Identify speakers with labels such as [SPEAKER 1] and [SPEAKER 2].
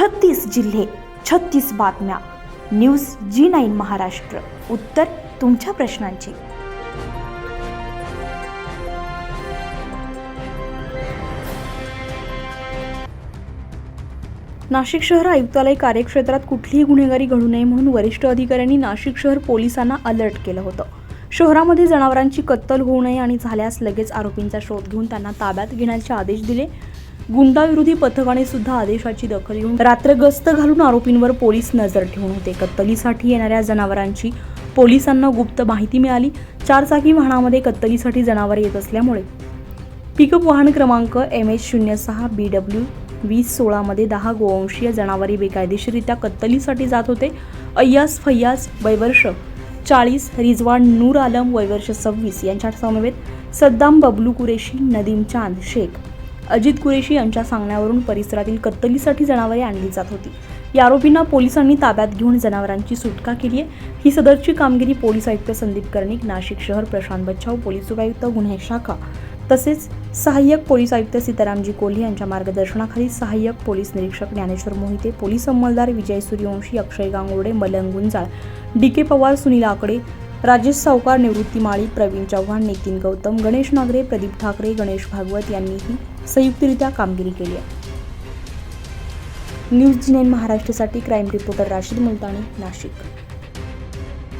[SPEAKER 1] छत्तीस जिल्हे छत्तीस बातम्या. News G nine Maharashtra. उत्तर तुमच्या प्रश्नांची. नाशिक शहर आयुक्तालय कार्यक्षेत्रात कुठलीही गुन्हेगारी घडू नये म्हणून वरिष्ठ अधिकाऱ्यांनी नाशिक शहर पोलिसांना अलर्ट केलं होतं. शहरामध्ये जनावरांची कत्तल होऊ नये आणि झाल्यास लगेच आरोपींचा शोध घेऊन त्यांना ताब्यात घेण्याचे आदेश दिले. गुंडाविरोधी पथकाने सुद्धा आदेशाची दखल घेऊन रात्र गस्त घालून आरोपींवर पोलीस नजर ठेवून होते. कत्तलीसाठी येणाऱ्या जनावरांची पोलिसांना गुप्त माहिती मिळाली. चारचाकी वाहनामध्ये कत्तलीसाठी जनावरे येत असल्यामुळे पिकअप वाहन क्रमांक एम एच शून्य सहा बी डब्ल्यू वीस सोळामध्ये दहा गोवंशीय जनावरे बेकायदेशीरित्या कत्तलीसाठी जात होते. अय्यास फय्याज वैवर्ष चाळीस रिजवान नूर आलम वैवर्ष सव्वीस यांच्या समवेत सद्दाम बबलू कुरेशी नदीम चांद शेख अजित कुरेशी यांच्या सांगण्यावरून परिसरातील कत्तलीसाठी जनावरे आणली जात होती. या आरोपींना पोलिसांनी ताब्यात घेऊन जनावरांची सुटका केली आहे. ही सदरची कामगिरी पोलीस आयुक्त संदीप कर्णिक नाशिक शहर प्रशांत बच्छाव पोलीस उपायुक्त गुन्हे शाखा तसेच सहाय्यक पोलीस आयुक्त सीतारामजी कोल्हे यांच्या मार्गदर्शनाखाली सहाय्यक पोलीस निरीक्षक ज्ञानेश्वर मोहिते पोलीस अंमलदार विजय सूर्यवंशी अक्षय गांगोडे मलंग गुंजाळ डी के पवार सुनील आकडे राजेश सावकार निवृत्ती माळी प्रवीण चव्हाण नितीन गौतम गणेश नागरे प्रदीप ठाकरे गणेश भागवत यांनीही संयुक्तरित्या कामगिरी केली आहे. न्यूज जी नाईन महाराष्ट्रासाठी क्राईम रिपोर्टर राशीद मुलतानी नाशिक.